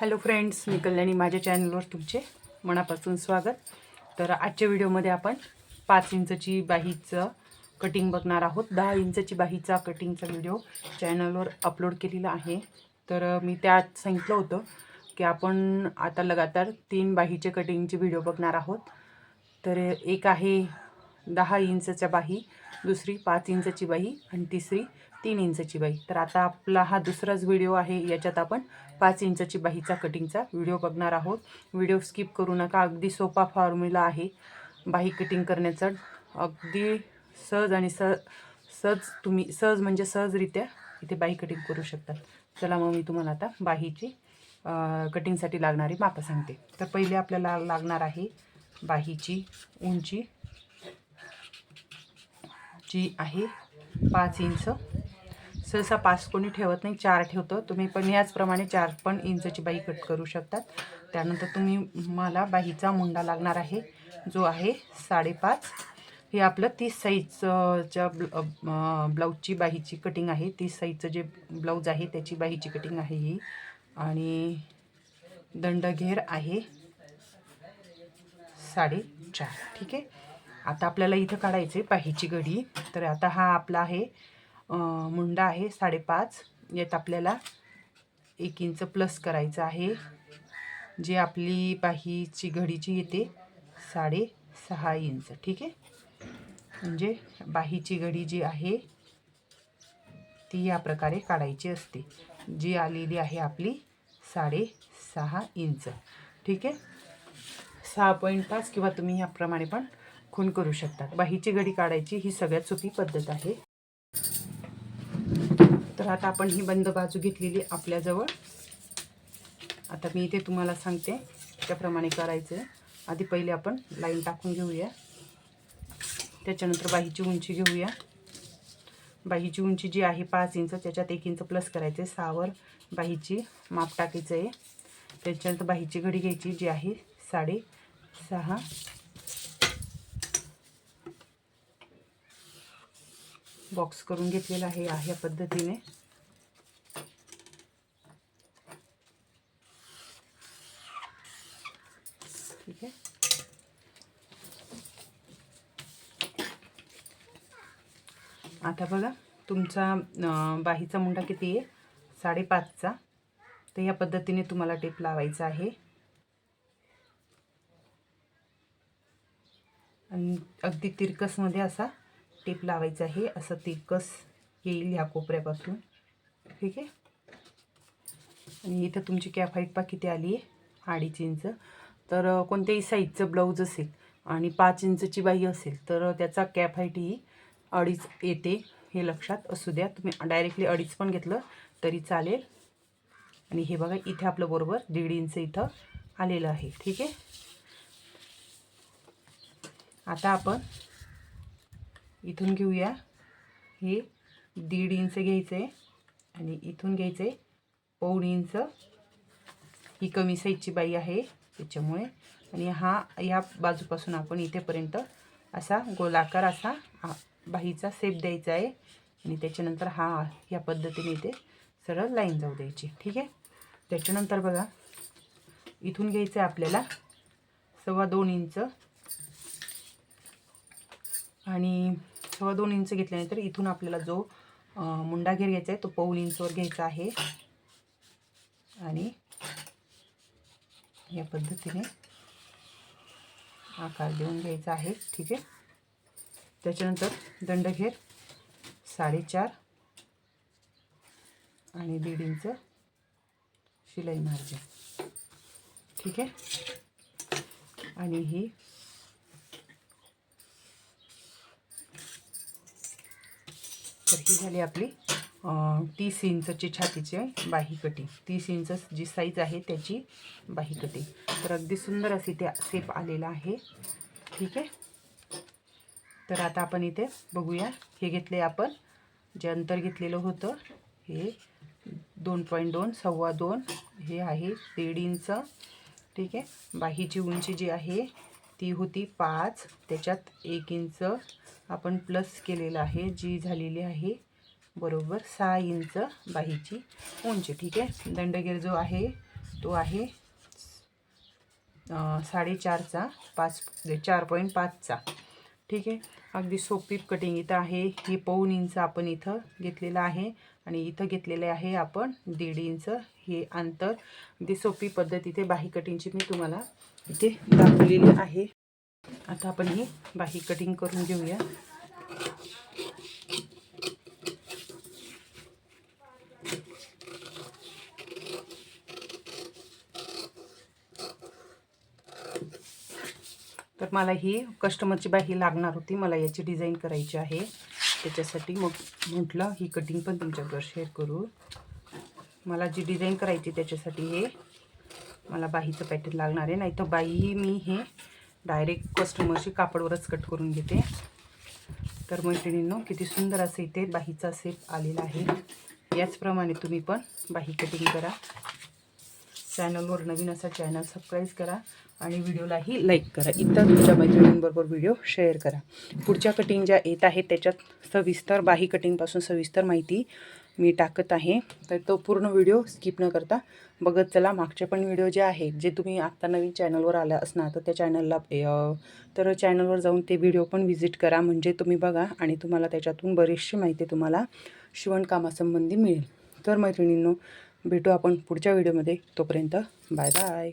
Hello friends मी कल्याणी. माझ्या चॅनलवर तुमचे मनापासून स्वागत. तर आजच्या व्हिडिओमध्ये आपण पाच इंचची बाहीचं कटिंग बघणार आहोत. दहा इंचची बाहीचा कटिंगचा व्हिडिओ चॅनलवर अपलोड केलेला आहे. तर मी त्यात सांगितलं होतं की आपण आता लगातार तीन बाहीचे कटिंगचे व्हिडिओ बघणार आहोत. तर एक आहे दहा इंचच्या बाही दुसरी पाच इंचची बाही आणि तिसरी तीन इंचची बाई. तर आता आपला हा दुसराच व्हिडिओ आहे. याच्यात आपण पाच इंचची बाहीचा कटिंगचा व्हिडिओ बघणार आहोत. व्हिडिओ स्किप करू नका. अगदी सोपा फॉर्म्युला आहे. बाही कटिंग करण्याचा. अगदी सहज आणि सह सहज तुम्ही सहज म्हणजे सहजरित्या इथे बाही कटिंग करू शकतात चला मग मी तुम्हाला आता बाहीची कटिंगसाठी लागणारी मापं सांगते. तर पहिले आपल्याला लागणार आहे बाहीची उंची जी आहे पाच इंच. सहसा पाच कोणी ठेवत नाही चार ठेवतं. तुम्ही पण याचप्रमाणे चार पण इंचची बाई कट करू शकतात. त्यानंतर तुम्ही मला बाहीचा मुंडा लागणार आहे जो आहे साडेपाच. हे आपलं तीस साईजच्या ब्ल ब्लाऊजची बाहीची कटिंग आहे. तीस साईजचं जे ब्लाऊज आहे त्याची बाहीची कटिंग आहे ही. आणि दंडघेर आहे साडेचार. ठीक आहे? आता आपल्याला इथं काढायचं आहे बाहीची घडी. तर आता हा आपला आहे मुंडा आहे साडेपाच. यात आपल्याला एक इंच प्लस करायचं आहे. जे आपली बाहीची घडीची येते साडेसहा इंच. ठीक आहे? म्हणजे बाहीची घडी जी आहे ती या प्रकारे काढायची असते. जी आलेली आहे आपली साडेसहा इंच. ठीक आहे? सहा पॉईंट पाच किंवा तुम्ही याप्रमाणे पण खून करू शकता बाहीची घडी काढायची ही सगळ्यात सोपी पद्धत आहे. तर आता आपण ही बंद बाजू घेतलेली आपल्याजवळ. आता मी इथे तुम्हाला सांगते त्याप्रमाणे करायचं आहे आधी पहिले आपण लाईन टाकून घेऊया. त्याच्यानंतर बाहीची उंची घेऊया. बाहीची उंची जी आहे पाच इंच त्याच्यात एक इंच प्लस आहे सहावर बाहीची माप टाकायचं आहे त्याच्यानंतर बाहीची घडी घ्यायची जी आहे साडे सहा बॉक्स करून घेतलेला आहे ह्या पद्धतीने. ठीक आहे. आता बघा तुमचा बाहीचा मुंडा किती आहे? साडेपाचचा. तर या पद्धतीने तुम्हाला टेप लावायचा आहे. आणि अगदी तिरकसमध्ये असा टेप लावायचा आहे. असं तिरकस येईल ह्या कोपऱ्यापासून. ठीक आहे? आणि इथं तुमची कॅफाईट हाईट पा किती आली आहे अडीच इंच. तर कोणत्याही साईजचं ब्लाऊज असेल आणि पाच इंचची बाई असेल तर त्याचा कॅप हाईट ही अडीच येते हे लक्षात असू द्या. तुम्ही डायरेक्टली अडीच पण घेतलं तरी चालेल. आणि हे बघा इथे आपलं बरोबर दीड इंच इथं आलेलं आहे. ठीक आहे? आता आपण इथून घेऊया. हे दीड इंच घ्यायचं आहे आणि इथून घ्यायचं आहे पौड इंच. ही कमी साईजची बाई आहे त्याच्यामुळे आणि हा या बाजूपासून आपण इथेपर्यंत असा गोलाकार असा हा बाहीचा सेप द्यायचा आहे. आणि त्याच्यानंतर हा या पद्धतीने इथे सरळ लाईन जाऊ द्यायची. ठीक आहे? त्याच्यानंतर बघा इथून घ्यायचं आहे आपल्याला सव्वा दोन इंच. आणि सव्वा दोन इंच घेतल्यानंतर इथून आपल्याला जो मुंडा घेर घ्यायचा आहे तो पाऊण इंचवर घ्यायचा आहे. आणि या पद्धतीने आकार देऊन घ्यायचा आहे. ठीक आहे? त्याच्यानंतर दंडघेर साडेचार आणि दीड इंच शिलाई मार्जिन. ठीक आहे? आणि ही तर ही झाली आपली. तीस इंचची छातीची बाही तीस इंच जी साईज आहे त्याची बाही तर अगदी सुंदर अशी त्या सेप आलेला आहे. ठीक आहे? तर आता आपण इथे बघूया. हे घेतले आपण. जे अंतर घेतलेलं होतं हे दोन पॉईंट दोन सव्वा दोन. हे आहे दीड इंच. ठीक आहे? बाहीची उंची जी आहे ती होती पाच. त्याच्यात एक इंच आपण प्लस केलेलं आहे. जी झालेली आहे. बरोबर सहा इंच बाहीची उंची. ठीक आहे? दंडगीर जो आहे तो आहे साडेचारचा पाच चार पॉईंट पाचचा ठीक आहे? अगदी सोपी कटिंग इथं आहे. हे पाऊन इंच आपण इथं घेतलेलं आहे. आणि इथं घेतलेले आहे आपण दीड इंच हे अंतर. अगदी सोपी पद्धत इथे बाही कटिंगची मी तुम्हाला इथे दाखवलेली आहे. आता आपण ही बाही कटिंग करून घेऊया. तर मला ही कस्टमरची बाही लागणार होती. मला याची डिझाईन करायची आहे. त्याच्यासाठी मग म्हटलं ही कटिंग पण तुमच्याबरोबर शेअर करू. मला जी डिझाईन करायची त्याच्यासाठी हे मला बाहीचं पॅटर्न लागणार आहे. नाही तर बाईही मी हे डायरेक्ट कस्टमरशी कापडवरच कट करून घेते. तर मैत्रिणींनो किती सुंदर असं इथे बाहीचा सेप आलेला आहे. याचप्रमाणे तुम्ही पण बाही कटिंग करा. चॅनलवर नवीन असा चॅनल सबस्क्राईब करा आणि व्हिडिओलाही लाईक करा. इतर तुमच्या मैत्रिणींबरोबर व्हिडिओ शेअर करा. पुढच्या कटिंग ज्या येत आहेत त्याच्यात सविस्तर बाही कटिंगपासून सविस्तर माहिती मी टाकत आहे. तर तो पूर्ण व्हिडिओ स्किप न करता बघत चला. मागचे पण व्हिडिओ जे आहेत जे तुम्ही आत्ता नवीन चॅनलवर आला असणार तर त्या चॅनलला तर चॅनलवर जाऊन ते व्हिडिओ पण व्हिजिट करा. म्हणजे तुम्ही बघा आणि तुम्हाला त्याच्यातून बरीचशी माहिती तुम्हाला शिवणकामासंबंधी मिळेल. तर मैत्रिणींनो भेटू आपण पुढच्या व्हिडिओमध्ये. तोपर्यंत बाय बाय.